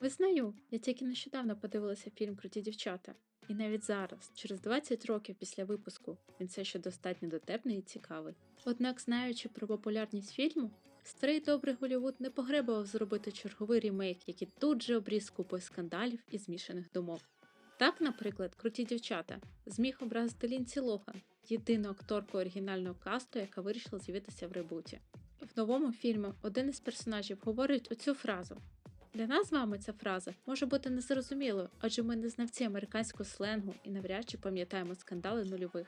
Визнаю, я тільки нещодавно подивилася фільм Круті дівчата, і навіть зараз, через 20 років після випуску, він все ще достатньо дотепний і цікавий. Однак, знаючи про популярність фільму, старий добрий Голівуд не погребував зробити черговий ремейк, який тут же обріз купою скандалів і змішаних думок. Так, наприклад, круті дівчата зміг образити Лінсі Лохан, єдину акторку оригінального касту, яка вирішила з'явитися в ребуті. В новому фільмі один із персонажів говорить оцю фразу. Для нас з вами ця фраза може бути незрозумілою, адже ми не знавці американського сленгу і навряд чи пам'ятаємо скандали нульових.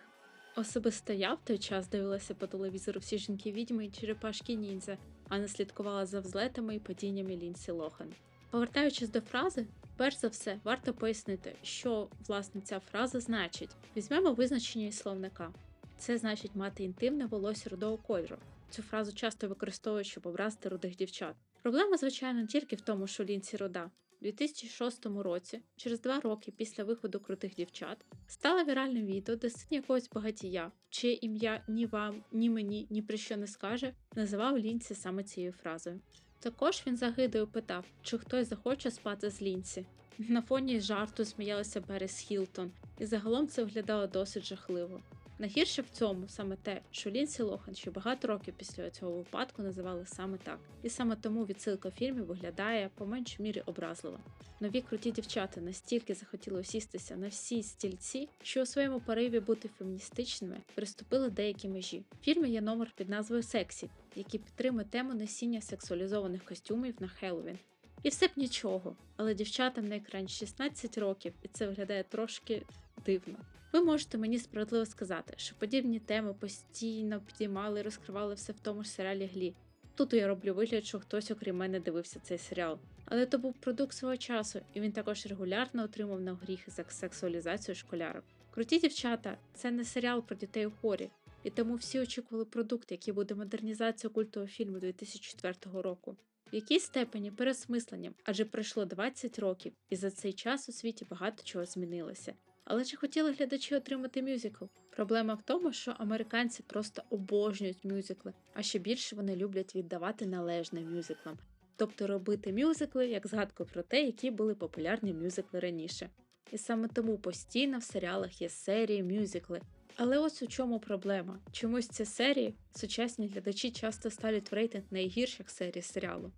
Особисто я в той час дивилася по телевізору всі жінки відьми і черепашки ніндзя, а не слідкувала за взлетами і падіннями Лінсі Лохан. Повертаючись до фрази, перш за все варто пояснити, що власне ця фраза значить. Візьмемо визначення із словника. Це значить мати інтимне волосся рудого кольору. Цю фразу часто використовують, щоб образити рудих дівчат. Проблема, звичайно, тільки в тому, що Лінсі руда. У 2006 році, через два роки після виходу крутих дівчат, стало віральним відео, де син якогось багатія, чиє ім'я ні вам, ні мені ні про що не скаже, називав Лінсі саме цією фразою. Також він загидою питав, чи хтось захоче спати з Лінсі. На фоні жарту сміялася Берес Хілтон, і загалом це виглядало досить жахливо. Найгірше в цьому саме те, що Лінсі Лохан ще багато років після цього випадку називали саме так, і саме тому відсилка фільмів виглядає по меншій мірі образливо. Нові круті дівчата настільки захотіли усістися на всі стільці, що у своєму пориві бути феміністичними приступили деякі межі. В фільмі є номер під назвою Сексі, який підтримує тему носіння сексуалізованих костюмів на Хеллоуін. І все б нічого, але дівчатам на екрані 16 років, і це виглядає трошки дивно. Ви можете мені справедливо сказати, що подібні теми постійно підіймали і розкривали все в тому ж серіалі Глі. Тут я роблю вигляд, що хтось окрім мене дивився цей серіал. Але то був продукт свого часу, і він також регулярно отримав на гріхи за сексуалізацію школярок. Круті дівчата це не серіал про дітей у хорі, і тому всі очікували продукт, який буде модернізацією культового фільму 2004 року. В якійсь степені пересмисленням, адже пройшло 20 років, і за цей час у світі багато чого змінилося. Але чи хотіли глядачі отримати мюзикл? Проблема в тому, що американці просто обожнюють мюзикли, а ще більше вони люблять віддавати належне мюзиклам, тобто робити мюзикли як згадку про те, які були популярні мюзикли раніше. І саме тому постійно в серіалах є серії мюзикли. Але ось у чому проблема. Чомусь ці серії сучасні глядачі часто ставлять в рейтинг найгірших серій серіалу.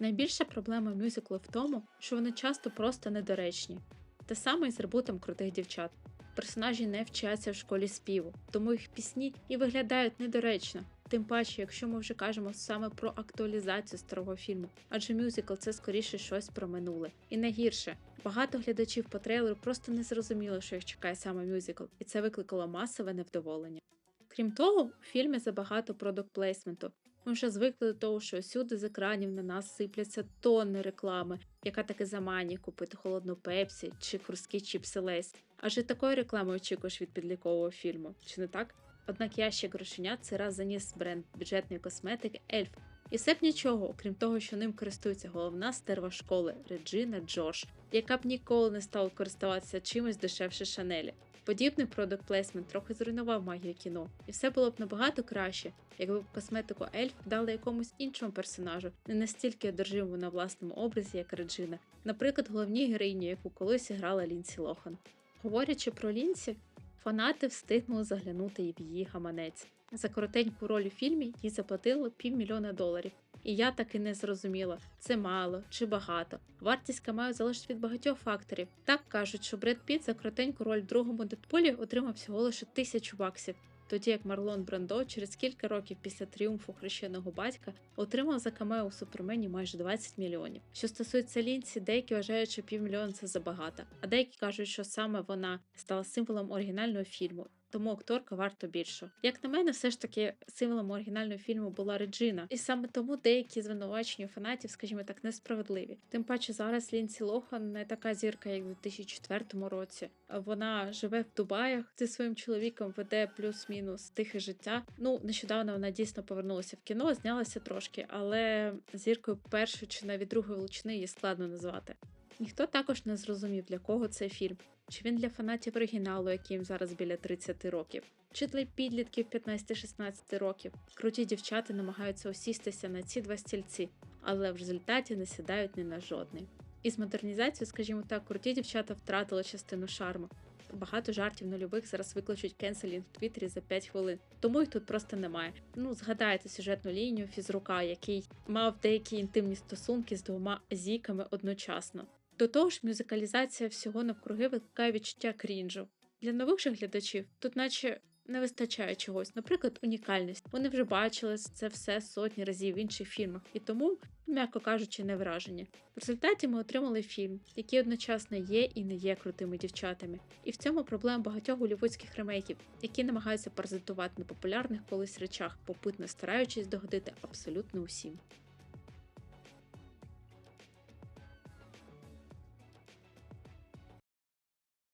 Найбільша проблема мюзиклу в тому, що вони часто просто недоречні. Те саме і з ребутом крутих дівчат. Персонажі не вчаться в школі співу, тому їх пісні і виглядають недоречно. Тим паче, якщо ми вже кажемо саме про актуалізацію старого фільму, адже мюзикл це скоріше щось про минуле. І найгірше, багато глядачів по трейлеру просто не зрозуміли, що їх чекає саме мюзикл, і це викликало масове невдоволення. Крім того, у фільмі забагато продукт плейсменту. Ми вже звикли до того, що всюди з екранів на нас сипляться тонни реклами, яка таки заманює купити холодну пепсі чи хрусткі чіпси Лейс. Адже такої реклами очікуєш від підлікового фільму, чи не так? Однак ящик грошенят це раз заніс бренд бюджетної косметики Ельф. І все б нічого, окрім того, що ним користується головна стерва школи Реджина Джош, яка б ніколи не стала користуватися чимось дешевше Шанелі. Подібний продукт плейсмент трохи зруйнував магію кіно, і все було б набагато краще, якби б косметику Ельф дали якомусь іншому персонажу, не настільки одержимому на власному образі, як Реджина, наприклад, головній героїні, яку колись грала Лінсі Лохан. Говорячи про Лінсі, фанати встигнули заглянути і в її гаманець. За коротеньку роль у фільмі їй заплатили півмільйона доларів. І я таки не зрозуміла, це мало чи багато. Вартість камео залежить від багатьох факторів. Так кажуть, що Бред Піт за коротеньку роль в другому Дедпулі отримав всього лише тисячу баксів, тоді як Марлон Брандо через кілька років після тріумфу хрещеного батька отримав за камео у Супермені майже 20 мільйонів. Що стосується лінці, деякі вважають, що півмільйона це забагато, а деякі кажуть, що саме вона стала символом оригінального фільму тому акторка варто більше. Як на мене, все ж таки символом оригінального фільму була Реджина, і саме тому деякі звинувачення фанатів, скажімо так, несправедливі. Тим паче зараз Лінсі Лохан не така зірка, як у 2004 році. Вона живе в Дубаях зі своїм чоловіком, веде плюс-мінус тихе життя. Ну нещодавно вона дійсно повернулася в кіно, знялася трошки, але зіркою першої чи навіть другої величини її складно назвати. Ніхто також не зрозумів, для кого цей фільм. Чи він для фанатів оригіналу, яким зараз біля 30 років, чи для підлітків 15-16 років. Круті дівчата намагаються осістися на ці два стільці, але в результаті не сідають ні на жодний. Із модернізацією, скажімо так, круті дівчата втратили частину шарму. Багато жартів нульових зараз викличуть кенселінг в Твіттері за 5 хвилин, тому їх тут просто немає. Ну, згадайте сюжетну лінію фізрука, який мав деякі інтимні стосунки з двома зіками одночасно. До того ж, мюзикалізація всього навкруги викликає відчуття крінжу. Для нових же глядачів тут наче не вистачає чогось, наприклад, унікальність. Вони вже бачили це все сотні разів в інших фільмах, і тому, м'яко кажучи, не вражені. В результаті ми отримали фільм, який одночасно є і не є крутими дівчатами. І в цьому проблема багатьох голівудських ремейків, які намагаються паразитувати на популярних колись речах, попутно стараючись догодити абсолютно усім.